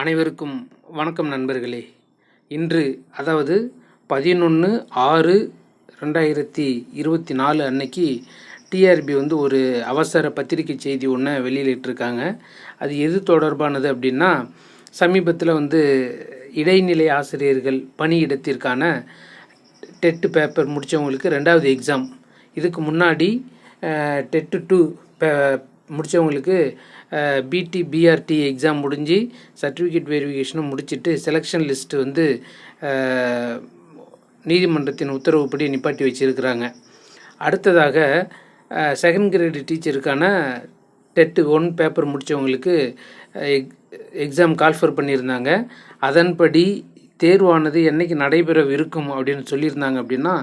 அனைவருக்கும் வணக்கம் நண்பர்களே. இன்று அதாவது பதினொன்று ஆறு ரெண்டாயிரத்தி இருபத்தி நாலு அன்னைக்கு டிஆர்பி வந்து ஒரு அவசர பத்திரிகை செய்தி ஒன்று வெளியிட்டிருக்காங்க. அது எது தொடர்பானது அப்படின்னா சமீபத்தில் வந்து இடைநிலை ஆசிரியர்கள் பணியிடத்திற்கான டெட்டு பேப்பர் முடித்தவங்களுக்கு ரெண்டாவது எக்ஸாம். இதுக்கு முன்னாடி டெட்டு டூ முடித்தவங்களுக்கு பிடி பிஆர்டி எக்ஸாம் முடிஞ்சு சர்டிஃபிகேட் வெரிஃபிகேஷனும் முடிச்சுட்டு செலெக்ஷன் லிஸ்ட்டு வந்து நீதிமன்றத்தின் உத்தரவுப்படி நிப்பாட்டி வச்சிருக்கிறாங்க. அடுத்ததாக செகண்ட் கிரேடு டீச்சருக்கான டெட்டு ஒன் பேப்பர் முடித்தவங்களுக்கு எக்ஸாம் கால்ஃபர் பண்ணியிருந்தாங்க. அதன்படி தேர்வானது என்னைக்கு நடைபெறவிருக்கும் அப்படின்னு சொல்லியிருந்தாங்க அப்படின்னா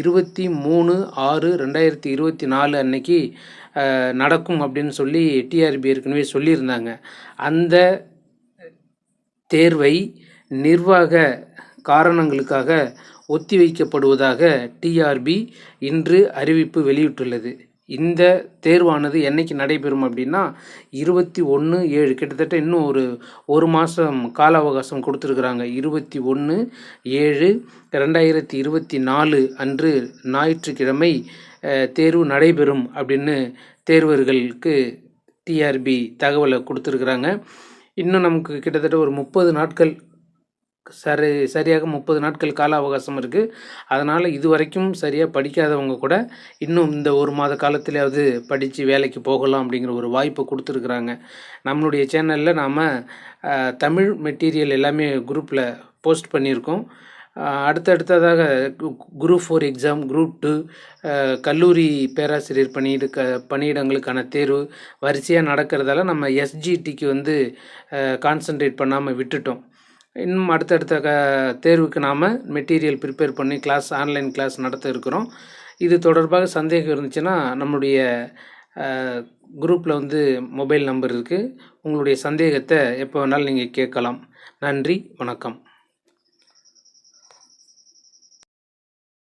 இருபத்தி மூணு ஆறு ரெண்டாயிரத்தி இருபத்தி நாலு அன்னைக்கு நடக்கும் அப்படின்னு சொல்லி டிஆர்பி ஏற்கனவே சொல்லியிருந்தாங்க. அந்த தேர்வை நிர்வாக காரணங்களுக்காக ஒத்திவைக்கப்படுவதாக டிஆர்பி இன்று அறிவிப்பு வெளியிட்டுள்ளது. இந்த தேர்வானது என்னைக்கு நடைபெறும் அப்படின்னா இருபத்தி ஒன்று ஏழு. கிட்டத்தட்ட இன்னும் ஒரு ஒரு மாதம் கால அவகாசம் கொடுத்துருக்குறாங்க. இருபத்தி ஒன்று ஏழு ரெண்டாயிரத்தி இருபத்தி நாலு அன்று ஞாயிற்றுக்கிழமை தேர்வு நடைபெறும் அப்படின்னு தேர்வர்களுக்கு டிஆர்பி தகவலை கொடுத்துருக்குறாங்க. இன்னும் நமக்கு கிட்டத்தட்ட ஒரு முப்பது நாட்கள் சரி சரியாக முப்பது நாட்கள் கால அவகாசம் இருக்குது அதனால் இது வரைக்கும் சரியாக படிக்காதவங்க கூட இன்னும் இந்த ஒரு மாத காலத்திலாவது படித்து வேலைக்கு போகலாம் அப்படிங்கிற ஒரு வாய்ப்பை கொடுத்துருக்குறாங்க. நம்மளுடைய சேனலில் நாம் தமிழ் மெட்டீரியல் எல்லாமே குரூப்பில் போஸ்ட் பண்ணியிருக்கோம். அடுத்தடுத்ததாக group four exam group two கல்லூரி பேராசிரியர் பணியிட க பணியிடங்களுக்கான தேர்வு வரிசையாக நடக்கிறதால நம்ம எஸ்ஜிடிக்கு வந்து கான்சன்ட்ரேட் பண்ணாமல் விட்டுட்டோம். இன்னும் அடுத்தடுத்த க தேர்வுக்கு நாம் மெட்டீரியல் ப்ரிப்பேர் பண்ணி கிளாஸ் ஆன்லைன் கிளாஸ் நடத்த இருக்கிறோம். இது தொடர்பாக சந்தேகம் இருந்துச்சுன்னா நம்மளுடைய குரூப்பில் வந்து மொபைல் நம்பர் இருக்குது உங்களுடைய சந்தேகத்தை எப்போ வேணாலும் நீங்கள் கேட்கலாம். நன்றி வணக்கம்.